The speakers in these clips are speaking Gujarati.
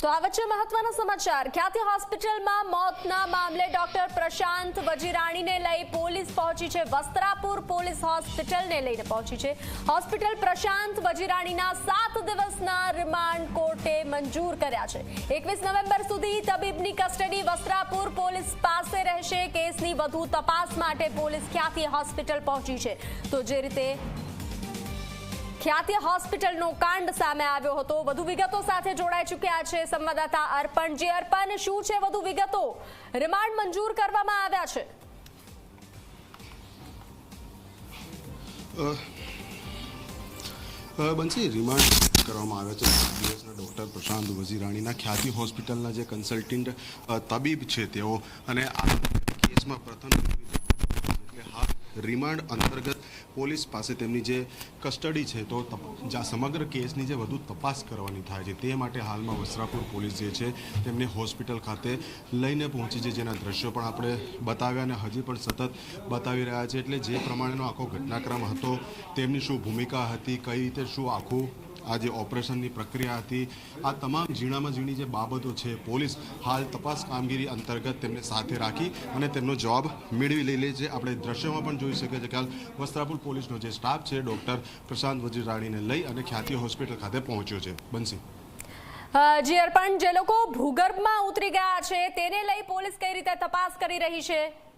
તો આ વચ્ચે મહત્વના સમાચાર. ખ્યાતિ હોસ્પિટલમાં મોતના મામલે ડોક્ટર પ્રશાંત વજીરાણીને લઈ પોલીસ પહોંચી છે. વસ્ત્રાપુર પોલીસ હોસ્પિટલને લઈને પહોંચી છે. હોસ્પિટલ પ્રશાંત વજીરાણીના સાત દિવસના રિમાન્ડ કોર્ટે મંજૂર કર્યા છે. એકવીસ નવેમ્બર સુધી તબીબની કસ્ટડી વસ્ત્રાપુર પોલીસ પાસે રહેશે. કેસની વધુ તપાસ માટે પોલીસ ખ્યાતિ હોસ્પિટલ પહોંચી છે. તો જે રીતે ખ્યાતિ હોસ્પિટલનો કાંડ સામે આવ્યો હતો. વધુ વિગતો સાથે જોડાઈ ચૂક્યા છે સંવાદદાતા અર્પણ. જે અર્પણ, શું છે વધુ વિગતો? રિમાન્ડ મંજૂર કરવામાં આવ્યા છે. બંસી, રિમાન્ડ કરવામાં આવ્યા છે. સાત ડૉક્ટર પ્રશાંત વઝીરાણીના ખ્યાતિ હોસ્પિટલના જે કન્સલ્ટન્ટ તબીબ છે તેઓ અને આ કેસમાં પ્રથમ રિમાન્ડ અંતર્ગત પોલીસ પાસે તેમની જે કસ્ટડી છે તો સમગ્ર કેસની જે વધુ તપાસ કરવાની થાય છે તે માટે હાલમાં વસ્ત્રાપુર પોલીસ જે છે તેમને હોસ્પિટલ ખાતે લઈને પહોંચી છે. જેના દ્રશ્યો પણ આપણે બતાવ્યા અને હજી પણ સતત બતાવી રહ્યા છે. એટલે જે પ્રમાણેનો આખો ઘટનાક્રમ હતો, તેમની શું ભૂમિકા હતી, કઈ રીતે શું આખું આ જે ઓપરેશનની પ્રક્રિયા હતી આ તમામ ઝીણામાં ઝીણી જે બાબતો છે પોલીસ હાલ તપાસ કામગીરી અંતર્ગત તેમને સાથે રાખી અને તેમનો જવાબ મેળવી લઈ લે છે. આપણે દ્રશ્યોમાં પણ જોઈ શકીએ છીએ કે હાલ વસ્ત્રાપુર પોલીસનો જે સ્ટાફ છે ડૉક્ટર પ્રશાંત વજીરાણીને લઈ અને ખ્યાતિ હોસ્પિટલ ખાતે પહોંચ્યો છે. અ, જી અર્પણ જે લોકો ભૂગર્ભમાં ઉતરી ગયા છે તેને લઈ પોલીસ કઈ રીતે તપાસ કરી રહી છે?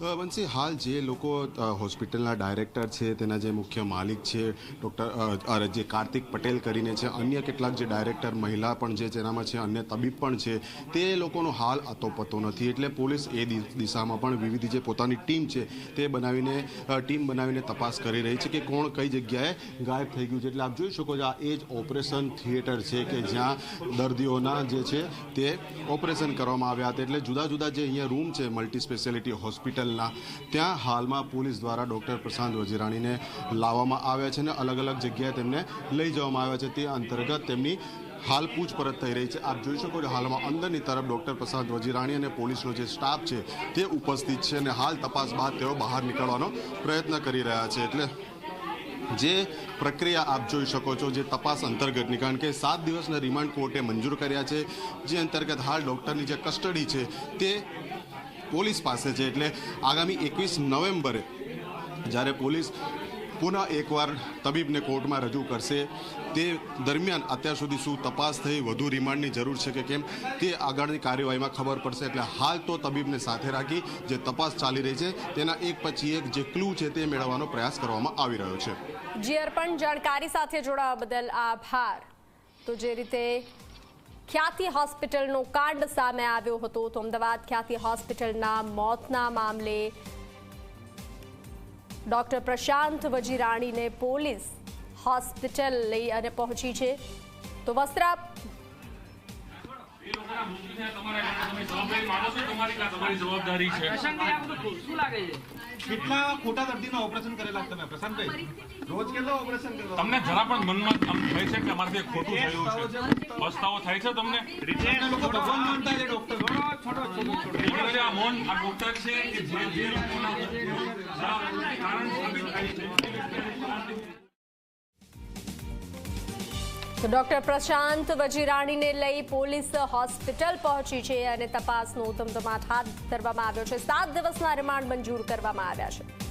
બંસી હાલ જે લોકો હોસ્પિટલના ડાયરેક્ટર છે, તેના જે મુખ્ય માલિક છે, ડૉક્ટર જે કાર્તિક પટેલ કરીને છે, અન્ય કેટલાક જે ડાયરેક્ટર મહિલા પણ છે જેનામાં છે, અન્ય તબીબ પણ છે, તે લોકોનો હાલ અતોપતો નથી. એટલે પોલીસ એ દિશામાં પણ વિવિધ જે પોતાની ટીમ છે, તે બનાવીને ટીમ બનાવીને તપાસ કરી રહી છે કે કોણ કઈ જગ્યાએ ગાયબ થઈ ગયું છે. એટલે આપ જોઈ શકો છો, આ એ જ ઓપરેશન થિયેટર છે કે જ્યાં દર્દીઓના જે છે, તે ઓપરેશન કરવામાં આવ્યા હતા. એટલે જુદા જુદા જે અહીંયા રૂમ છે, મલ્ટી સ્પેશિયાલિટી હોસ્પિટલના. ત્યાં હાલમાં પોલીસ દ્વારા ડૉક્ટર પ્રશાંત વજીરાણીને લાવવામાં આવ્યા છે અને અલગ અલગ જગ્યાએ તેમને લઈ જવામાં આવ્યા છે. તે અંતર્ગત તેમની હાલ પૂછપરછ થઈ રહી છે. આપ જોઈ શકો છો હાલમાં અંદરની તરફ ડૉક્ટર પ્રશાંત વજીરાણી અને પોલીસનો જે સ્ટાફ છે તે ઉપસ્થિત છે અને હાલ તપાસ બાદ તેઓ બહાર નીકળવાનો પ્રયત્ન કરી રહ્યા છે. એટલે જે પ્રક્રિયા આપ જોઈ શકો છો, જે તપાસ અંતર્ગતની કારણ કે સાત દિવસના રિમાન્ડ કોર્ટે મંજૂર કર્યા છે. જે અંતર્ગત હાલ ડૉક્ટરની જે કસ્ટડી છે તે પોલીસ પાસે છે એટલે આગામી એકવીસ નવેમ્બરે જ્યારે પોલીસ પુનઃ એકવાર તબીબને કોર્ટમાં રજૂ કરશે, તે દરમિયાન અત્યાર સુધી શું તપાસ થઈ, વધુ રિમાન્ડની જરૂર છે કે કેમ, તે આગળની કાર્યવાહીમાં ખબર પડશે. એટલે હાલ તો તબીબને સાથે રાખી જે તપાસ ચાલી રહી છે, તેના એક પછી એક જે ક્લુ છે તે મેળવવાનો પ્રયાસ કરવામાં આવી રહ્યો છે. જી અર્પણ, જાણકારી સાથે જોડાવા બદલ આભાર. તો જે રીતે ખ્યાતિ હોસ્પિટલનો કાંડ સામે આવ્યો હતો તો અમદાવાદ ખ્યાતિ હોસ્પિટલના મોતના મામલે ડોક્ટર પ્રશાંત વજીરાણીને પોલીસ હોસ્પિટલ લઈ અને પહોંચી છે. તો વસ્ત્રા જવાબદારી છે પ્રશાંતભાઈ, આ બધું શું લાગે છે કેટલા ખોટા દર્દીના ઓપરેશન કરેલા તમે પ્રશાંતભાઈ રોજ કેટલા ઓપરેશન કરો તમને જરા પણ મનમાં થાય છે કે અમારાથી ખોટું થયું છે પસ્તાવો થાય છે તમને તમને લોકો ભગવાન માનતા છે ડોક્ટર કોણ છે આ મૌન આ ડોક્ટર છે કે જે જે લોકોના કારણ સાબિત થાય છે તો ડોક્ટર પ્રશાંત વજીરાણીને લઈ પોલીસ હોસ્પિટલ પહોંચી છે અને તપાસનો ધમધમાટ હાથ ધરવામાં આવ્યો છે. સાત દિવસના રિમાન્ડ મંજૂર કરવામાં આવ્યા છે.